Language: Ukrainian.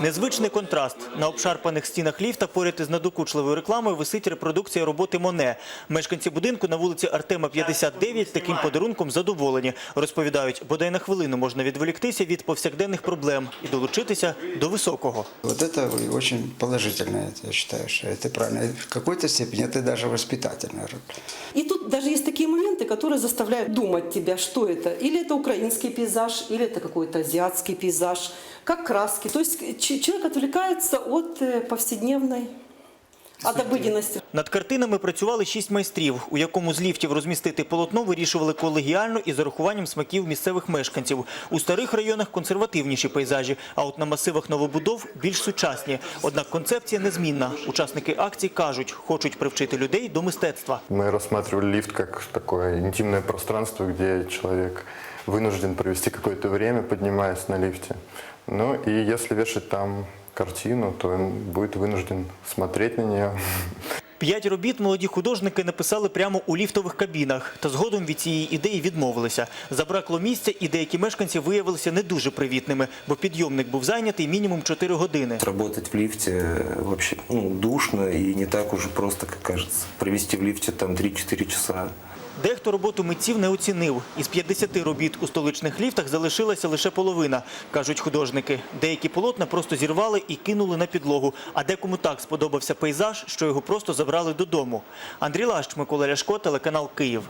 Незвичний контраст. На обшарпаних стінах ліфта поряд із надокучливою рекламою висить репродукція роботи Моне. Мешканці будинку на вулиці Артема 59 таким подарунком задоволені. Розповідають, бодай на хвилину можна відволіктися від повсякденних проблем і долучитися до високого. Вот это очень положительно, я считаю, что это правильно. В какой-то степени это даже воспитательно. И тут даже есть такие моменты, которые заставляют думать тебя, что это. Или это украинский пейзаж, или это какой-то азиатский пейзаж, как краски. То есть ч- человек отвлекается от э, повседневной, от обыденности. Над картинами працювали шість майстрів, у якому з ліфтів розмістити полотно вирішували колегіально і з урахуванням смаків місцевих мешканців. У старих районах консервативніші пейзажі, а от на масивах новобудов більш сучасні. Однак концепція незмінна. Учасники акції кажуть, хочуть привчити людей до мистецтва. Мы рассматривали лифт как такое интимное пространство, где человек вынужден провести какое-то время, поднимаясь на лифте. Ну и если вешать там картину, то он будет вынужден смотреть на нее. П'ять робіт молоді художники написали прямо у ліфтових кабінах, та згодом від цієї ідеї відмовилися. Забракло місця, і деякі мешканці виявилися не дуже привітними, бо підйомник був зайнятий мінімум 4 години. Работать в лифте э, вообще ну, душно и не так уже просто, как кажется. Провести в лифте там 3-4 часа. Дехто роботу митців не оцінив. Із 50 робіт у столичних ліфтах залишилася лише половина, кажуть художники. Деякі полотна просто зірвали і кинули на підлогу, а декому так сподобався пейзаж, що його просто забрали додому. Андрій Лащ, Микола Ляшко, телеканал Київ.